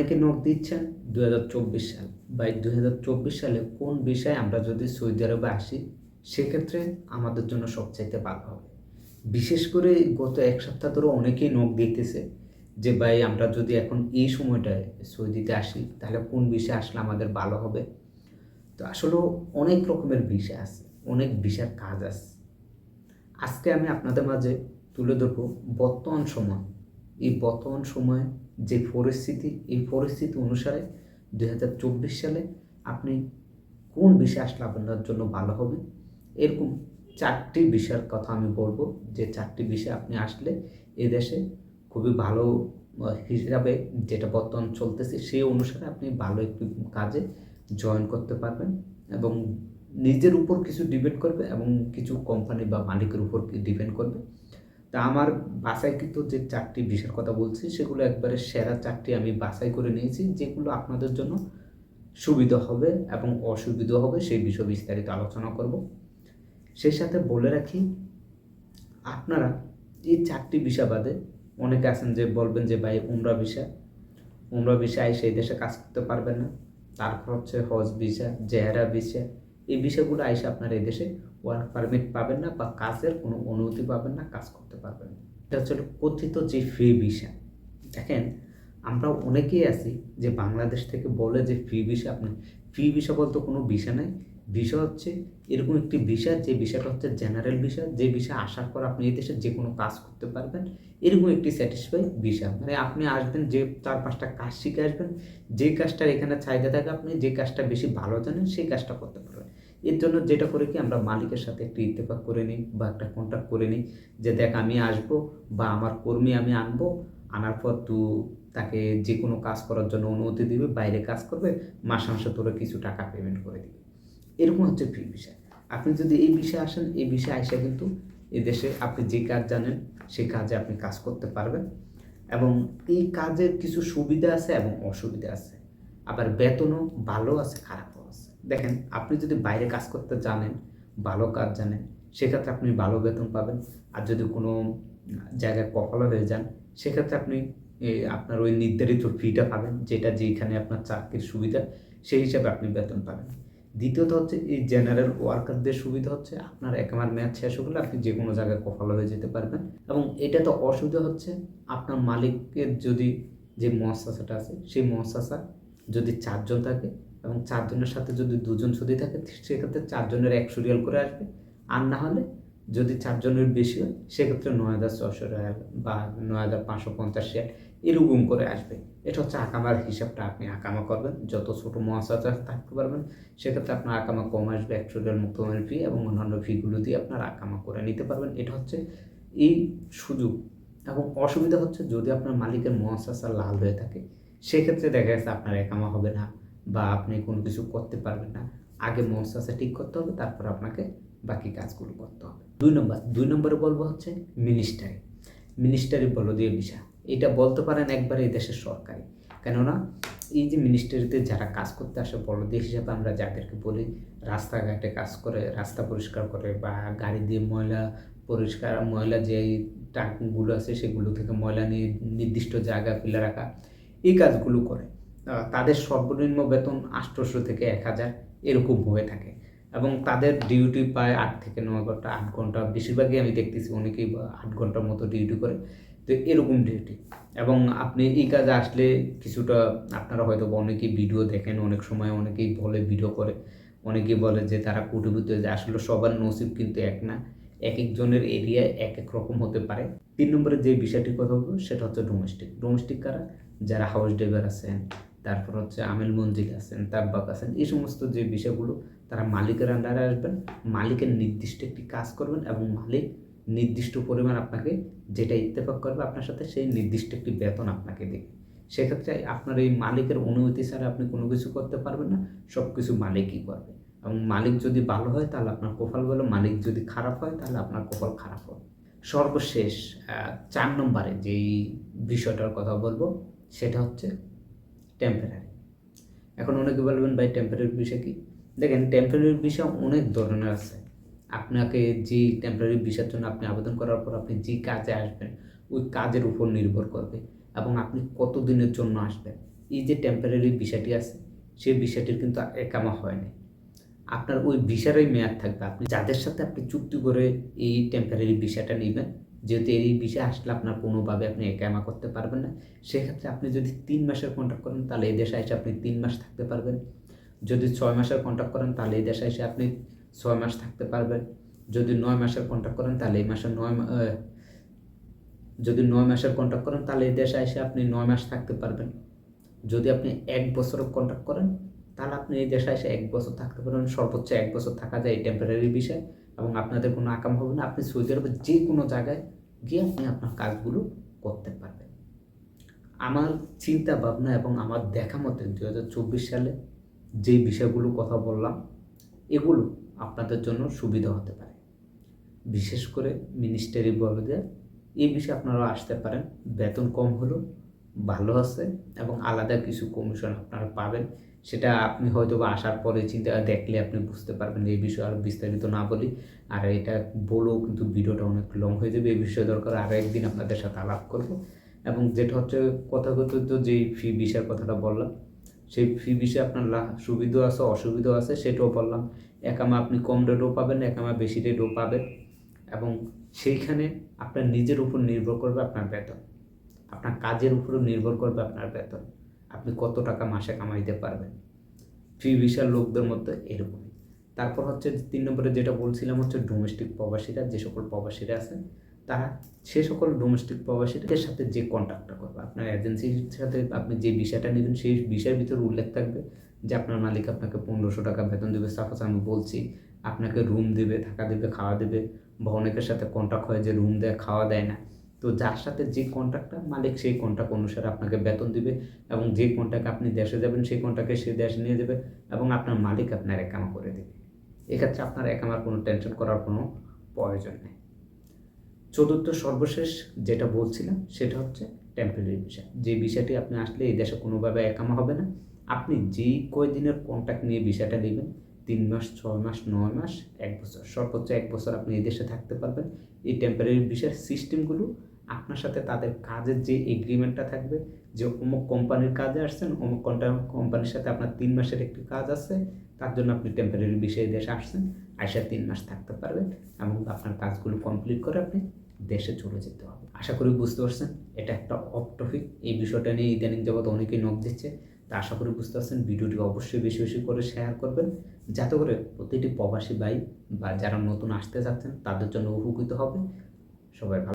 অনেকে নখ দিচ্ছেন দু সাল। বা দু সালে কোন বিষয়ে আমরা যদি সৌদি আরবে আসি, সেক্ষেত্রে আমাদের জন্য সবচাইতে ভালো হবে। বিশেষ করে গত এক সপ্তাহ ধরে অনেকেই নখ দিতেছে যে, ভাই, আমরা যদি এখন এই সময়টায় সৌদিতে আসি, তাহলে কোন বিষয়ে আসলে আমাদের ভালো হবে? তো আসলে অনেক রকমের বিষয় আছে, অনেক বিষয়ের কাজ আছে। আজকে আমি আপনাদের মাঝে তুলে ধরবো বর্তমান সময়। এই বর্তমান সময়ে যে পরিস্থিতি, এই পরিস্থিতি অনুসারে দু হাজার চব্বিশ সালে আপনি কোন বিষয় আসলে আপনার জন্য ভালো হবে? এরকম চারটি বিষয়ের কথা আমি বলব। যে চারটি বিষয় আপনি আসলে এ দেশে খুবই ভালো হিসাবে যেটা বর্তমান চলতেছে, সেই অনুসারে আপনি ভালো একটি কাজে জয়েন করতে পারবেন এবং নিজের উপর কিছু ডিপেন্ড করবে এবং কিছু কোম্পানি বা মালিকের উপর ডিপেন্ড করবে। তা আমার বাছাইকৃত যে চারটি বিষয়ের কথা বলছি, সেগুলো একবারে সেরা চারটি আমি বাছাই করে নিয়েছি, যেগুলো আপনাদের জন্য সুবিধা হবে এবং অসুবিধা হবে, সেই বিষয়ে বিস্তারিত আলোচনা করব। সেই সাথে বলে রাখি, আপনারা এই চারটি বিষয় বাদে অনেকে আছেন যে বলবেন যে, ভাই, উমরা ভিসা উমরা ভিসা আই সেই দেশে কাজ করতে পারবেন না। তারপর হচ্ছে হজ ভিসা জেহারা ভিসা এই বিষয়গুলো আইসে আপনার এই দেশে ওয়ার্ক পারমিট পাবেন না বা কাজের কোনো অনুমতি পাবেন না, কাজ করতে পারবেন না। এটা হচ্ছে কথিত যে ফ্রি ভিসা দেখেন আমরা অনেকেই আছি যে বাংলাদেশ থেকে বলে যে ফ্রি ভিসা আপনি ফ্রি ভিসা বলতে কোনো ভিসা নেই। ভিসা হচ্ছে এরকম একটি ভিসা যে ভিসাটা হচ্ছে জেনারেল ভিসা যে ভিসা আসার পর আপনি এই দেশে যে কোনো কাজ করতে পারবেন। এরকম একটি স্যাটিসফাই ভিসা মানে আপনি আসবেন যে চার পাঁচটা কাজ শিখে আসবেন। যে কাজটার এখানে চাহিদা থাকে আপনি, যে কাজটা বেশি ভালো জানেন, সেই কাজটা করতে পারবেন। এর জন্য যেটা করে কি আমরা মালিকের সাথে একটু ইত্তেফাক করে নিই বা একটা কন্ট্যাক্ট করে নিই যে দেখ আমি আসব বা আমার কর্মী আমি আনব, আনার পর তু তাকে যে কোনো কাজ করার জন্য অনুমতি দিবে, বাইরে কাজ করবে, মাসে মাসে তোরা কিছু টাকা পেমেন্ট করে দিবে। এরকম হচ্ছে ফ্রি বিষয়। আপনি যদি এই বিষয়ে আসেন, এই বিষয়ে আসে কিন্তু এই দেশে আপনি যে কাজ জানেন, সেই কাজে আপনি কাজ করতে পারবেন এবং এই কাজের কিছু সুবিধা আছে এবং অসুবিধা আছে। আবার বেতনও ভালো আছে, খারাপও দেখেন, আপনি যদি বাইরে কাজ করতে জানেন, ভালো কাজ জানেন, সেক্ষেত্রে আপনি ভালো বেতন পাবেন। আর যদি কোনো জায়গায় কপালো হয়ে যান, সেক্ষেত্রে আপনি আপনার ওই নির্ধারিত ফিটা পাবেন, যেটা যেখানে আপনার চাকরির সুবিধা, সেই হিসাবে আপনি বেতন পাবেন। দ্বিতীয়ত হচ্ছে, এই জেনারেল ওয়ার্কারদের সুবিধা হচ্ছে, আপনার একেবারে ম্যাচ শেষ হলে আপনি যে কোনো জায়গায় কপালো হয়ে যেতে পারবেন। এবং এটা তো অসুবিধা হচ্ছে, আপনার মালিকের যদি যে মহাশাসাটা আছে, সেই মহাশাসা যদি চারজন থাকে এবং চারজনের সাথে যদি দুজন ছুটি থাকে, সেক্ষেত্রে চারজনের একশো রিয়াল করে আসবে। আর না হলে যদি চারজনের বেশি হয়, সেক্ষেত্রে নয় হাজার ছশো রিয়াল বা নয় হাজার পাঁচশো পঞ্চাশ রিয়াল এরকম করে আসবে। এটা হচ্ছে আকামার হিসাবটা। আপনি আকামা করবেন, যত ছোটো মহাশাসা থাকতে পারবেন। সেক্ষেত্রে আপনার আকামা কম আসবে, একশো রিয়াল মুক্তমানের ফি এবং অন্যান্য ফিগুলো দিয়ে আপনার আকামা করে নিতে পারবেন। এটা হচ্ছে এই সুযোগ। এবং অসুবিধা হচ্ছে যদি আপনার মালিকের মহাশাসা লাল হয়ে থাকে, সেক্ষেত্রে দেখা যাচ্ছে আপনার একামা হবে না। বা আপনি কোনো কিছু করতে পারবেন না। আগে মহাশাসা ঠিক করতে হবে, তারপর আপনাকে বাকি কাজগুলো করতে হবে। দুই নম্বর, দুই নম্বরে বলব হচ্ছে মিনিস্টারি মিনিস্টারি বলো দিয়ে বিষয়। এটা বলতে পারেন একবারে এই দেশের সরকারি। কেননা এই যে মিনিস্টারিতে যারা কাজ করতে আসে বড়দের হিসাবে আমরা যাদেরকে বলি, রাস্তাঘাটে কাজ করে, রাস্তা পরিষ্কার করে বা গাড়ি দিয়ে ময়লা পরিষ্কার, ময়লা যে ট্রাকগুলো আছে, সেগুলো থেকে ময়লা নিয়ে নির্দিষ্ট জায়গা ফেলে রাখা, এই কাজগুলো করে। তাদের সর্বনিম্ন বেতন আটশোশো থেকে এক হাজার এরকম হয়ে থাকে। এবং তাদের ডিউটি প্রায় আট থেকে নয় ঘণ্টা, আট ঘণ্টা, বেশিরভাগই আমি দেখতেছি অনেকেই আট ঘণ্টার মতো ডিউটি করে। তো এরকম ডিউটি এবং আপনি এই কাজে আসলে কিছুটা, আপনারা হয়তো অনেকেই ভিডিও দেখেন, অনেক সময় অনেকেই বলে ভিডিও করে। অনেকেই বলে যে তারা কুটিপুতি যায় আসলে সবার নসিব কিন্তু এক না, এক একজনের এরিয়া এক এক রকম হতে পারে। তিন নম্বরে যে বিষয়টির কথা বলব, সেটা হচ্ছে ডোমেস্টিক ডোমেস্টিক কারা? যারা হাউস ড্রাইভার আছেন তারপর হচ্ছে আমেল মঞ্জিল আছেন, তাব্বাক আছেন, এই সমস্ত যে বিষয়গুলো তারা মালিকের আন্ডারে আসবেন, মালিকের নির্দিষ্ট একটি কাজ করবেন এবং মালিক নির্দিষ্ট পরিমাণ আপনাকে যেটা ইত্তেফাক করবে আপনার সাথে সেই নির্দিষ্ট একটি বেতন আপনাকে দেবে। সেক্ষেত্রে আপনার এই মালিকের অনুমতি ছাড়া আপনি কোনো কিছু করতে পারবেন না সব কিছু মালিকই করবে। এবং মালিক যদি ভালো হয় তাহলে আপনার কপাল ভালো, মালিক যদি খারাপ হয় তাহলে আপনার কপাল খারাপ হবে। সর্বশেষ চার নম্বরে যেই বিষয়টার কথা বলব, সেটা হচ্ছে টেম্পোরারি এখন অনেকে বলবেন, ভাই টেম্পোরারি বিষয় কি? দেখেন টেম্পোরারি বিষয় অনেক ধরনের আছে। আপনাকে যে টেম্পোরারি বিষয়ের জন্য আপনি আবেদন করার পর আপনি যে কাজে আসবেন, ওই কাজের উপর নির্ভর করবে এবং আপনি কত দিনের জন্য আসবেন। এই যে টেম্পোরারি বিষয়টি আছে, সেই বিষয়টির কিন্তু একামা হয়নি আপনার ওই ভিসারই মেয়াদ থাকবে। আপনি যাদের সাথে আপনি চুক্তি করে এই টেম্পোরারি ভিসাটা নেবেন যেহেতু এই বিষয়ে আসলে আপনার কোনোভাবে আপনি একামা করতে পারবেন না, সেক্ষেত্রে আপনি যদি তিন মাসের কন্ট্রাক্ট করেন, তাহলে এই দেশে এসে আপনি তিন মাস থাকতে পারবেন। যদি ছয় মাসের কন্ট্রাক্ট করেন, তাহলে এই দেশে এসে আপনি ছয় মাস থাকতে পারবেন। যদি নয় মাসের কন্ট্রাক্ট করেন, তাহলে এই মাসে নয় যদি নয় মাসের কন্ট্রাক্ট করেন, তাহলে এই দেশে এসে আপনি নয় মাস থাকতে পারবেন। যদি আপনি এক বছরের কন্ট্রাক্ট করেন, তাহলে আপনি এই দেশে এসে এক বছর থাকতে পারবেন। সর্বোচ্চ এক বছর থাকা যায় এই টেম্পোরারি বিষয়। এবং আপনাদের কোনো আকাম হবে না। আপনি সৌদি আরবে যে কোনো জায়গায় গিয়ে আপনি আপনার কাজগুলো করতে পারবেন। আমার চিন্তা ভাবনা এবং আমার দেখা মতে দু হাজার চব্বিশ সালে যে বিষয়গুলো কথা বললাম, এগুলো আপনাদের জন্য সুবিধা হতে পারে। বিশেষ করে মিনিস্টারি বলতে এই বিষয়ে আপনারা আসতে পারেন। বেতন কম হলেও ভালো আছে এবং আলাদা কিছু কমিশন আপনারা পাবেন। সেটা আপনি হয়তো বা আসার পরে চিন্তা দেখলে আপনি বুঝতে পারবেন এই বিষয়ে আর বিস্তারিত না বলি। আর এটা বলেও কিন্তু ভিডিওটা অনেক লং হয়ে যাবে এই বিষয়ে দরকার আরও একদিন আপনাদের সাথে আলাপ করব। এবং যেটা হচ্ছে কথাগত যেই ফি বিষয়ের কথাটা বললাম, সেই ফি বিষয়ে আপনার সুবিধাও আছে, অসুবিধাও আছে, সেটাও বললাম। একামা আপনি কম রেটও পাবেন একামা বেশি রেটও পাবেন। এবং সেইখানে আপনার নিজের উপর নির্ভর করবে আপনার বেতন। আপনার কাজের উপরও নির্ভর করবে আপনার বেতন। আপনি কত টাকা মাসে কামাইতে পারবেন। ফি ভিসার লোকদের মধ্যে এরকমই। তারপর হচ্ছে তিন নম্বরে যেটা বলছিলাম হচ্ছে ডোমেস্টিক প্রবাসীরা, যে সকল প্রবাসীরা আছেন তারা সে সকল ডোমেস্টিক প্রবাসীদের সাথে যে কন্ট্যাক্টটা করবে, আপনার এজেন্সির সাথে আপনি যে বিষয়টা নেবেন, সেই বিষয়ের ভিতরে উল্লেখ থাকবে যে আপনার মালিক আপনাকে পনেরোশো টাকা বেতন দেবে। সাপোজ আমি বলছি, আপনাকে রুম দেবে, থাকা দেবে, খাওয়া দেবে। বা অনেকের সাথে কন্ট্যাক্ট হয় যে রুম দেয়, খাওয়া দেয় না। তো যার সাথে যে কন্ট্রাক্টটা মালিক সেই কন্ট্রাক্ট অনুসারে আপনাকে বেতন দিবে এবং যে কন্ট্রাক্ট আপনি দেশে যাবেন, সেই কন্ট্রাক্টে সে দেশে নিয়ে যাবে এবং আপনার মালিক আপনার একামা করে দেবে। এক্ষেত্রে আপনার একামার কোনো টেনশন করার কোনো প্রয়োজন নেই। চতুর্থ সর্বশেষ যেটা বলছিলাম, সেটা হচ্ছে টেম্পোরারি ভিসা যে বিষয়টি আপনি আসলে এই দেশে কোনোভাবে একামা হবে না। আপনি যেই কয়দিনের কন্ট্যাক্ট নিয়ে বিষয়টা নেবেন, তিন মাস, ছয় মাস, নয় মাস, এক বছর, সর্বোচ্চ এক বছর আপনি এই দেশে থাকতে পারবেন। এই টেম্পোরারি ভিসার সিস্টেমগুলো আপনার সাথে তাদের কাজের যে এগ্রিমেন্টটা থাকবে, যে অমুক কোম্পানির কাজে আসছেন, অমুক কোম্পানির সাথে আপনার তিন মাসের একটি কাজ আছে, তার জন্য আপনি টেম্পোরারি বিষয়ে দেশে আসছেন, আইসা তিন মাস থাকতে পারবেন এবং আপনার কাজগুলো কমপ্লিট করে আপনি দেশে চলে যেতে হবে। আশা করি বুঝতে পারছেন, এটা একটা অফ টপিক এই বিষয়টা নিয়ে ইদানিং জগৎ অনেকেই নখ দিচ্ছে, তা আশা করি বুঝতে পারছেন। ভিডিওটি অবশ্যই বেশি বেশি করে শেয়ার করবেন, যাতে করে প্রতিটি প্রবাসী ভাই বা যারা নতুন আসতে যাচ্ছেন, তাদের জন্য উপকৃত হবে। সবাই ভালো